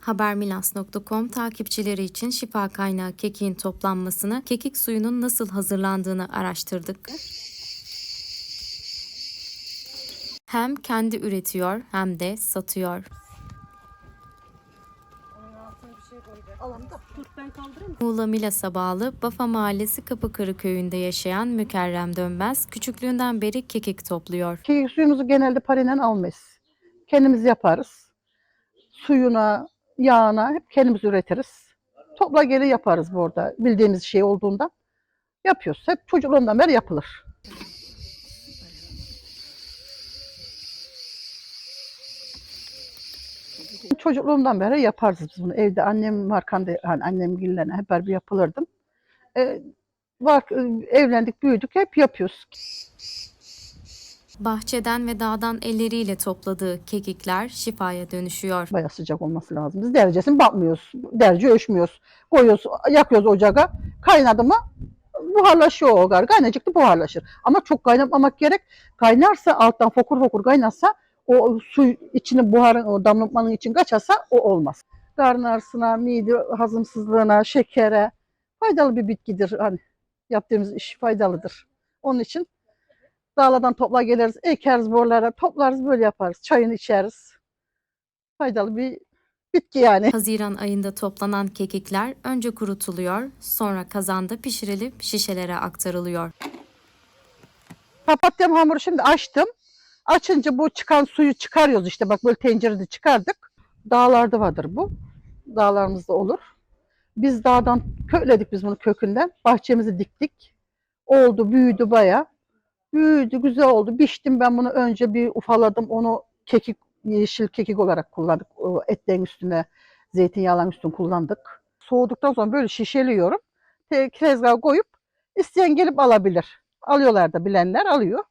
Habermilas.com takipçileri için şifa kaynağı kekiğin toplanmasını, kekik suyunun nasıl hazırlandığını araştırdık. Hem kendi üretiyor hem de satıyor. Muğla Milas'a bağlı Bafa Mahallesi Kapıkırı köyünde yaşayan Mükerrem Dönmez, küçüklüğünden beri kekik topluyor. Kekik suyumuzu genelde parayla almayız. Kendimiz yaparız. Suyuna, yağına hep kendimiz üretiriz. Topla geri yaparız burada. Bildiğimiz şey olduğunda yapıyoruz. Hep çocukluğumdan beri yapılır. Çocukluğumdan beri yaparız biz bunu. Evde annem arkanda, hani annem gillerine hep bir yapılırdım. Ee, var, evlendik, büyüdük, hep yapıyoruz. Bahçeden ve dağdan elleriyle topladığı kekikler şifaya dönüşüyor. Bayağı sıcak olması lazım. Biz derecesini bakmıyoruz. Derece ölçmüyoruz. Koyuyoruz, yakıyoruz ocağa. Kaynadı mı buharlaşıyor o gar. Kaynayacak buharlaşır. Ama çok kaynatmamak gerek. Kaynarsa alttan fokur fokur kaynarsa o su içini buharın o damlatmanın için kaçarsa o olmaz. Karın ağrısına, mide hazımsızlığına, şekere faydalı bir bitkidir. Hani yaptığımız iş faydalıdır. Onun için dağlardan topla geliriz, ekeriz borlara, toplarız böyle yaparız. Çayını içeriz. Faydalı bir bitki yani. Haziran ayında toplanan kekikler önce kurutuluyor, sonra kazanda pişirilip şişelere aktarılıyor. Papatyam hamuru şimdi açtım. Açınca bu çıkan suyu çıkarıyoruz işte. Bak böyle tencerede çıkardık. Dağlarda vardır bu. Dağlarımızda olur. Biz dağdan kökledik biz bunu kökünden. Bahçemizi diktik. Oldu, büyüdü baya. Büyüdü, güzel oldu. Biçtim ben bunu önce bir ufaladım. Onu kekik, yeşil kekik olarak kullandık. Etlerin üstüne, zeytinyağların üstüne kullandık. Soğuduktan sonra böyle şişeliyorum. Te- Tezgaha koyup isteyen gelip alabilir. Alıyorlar da bilenler alıyor.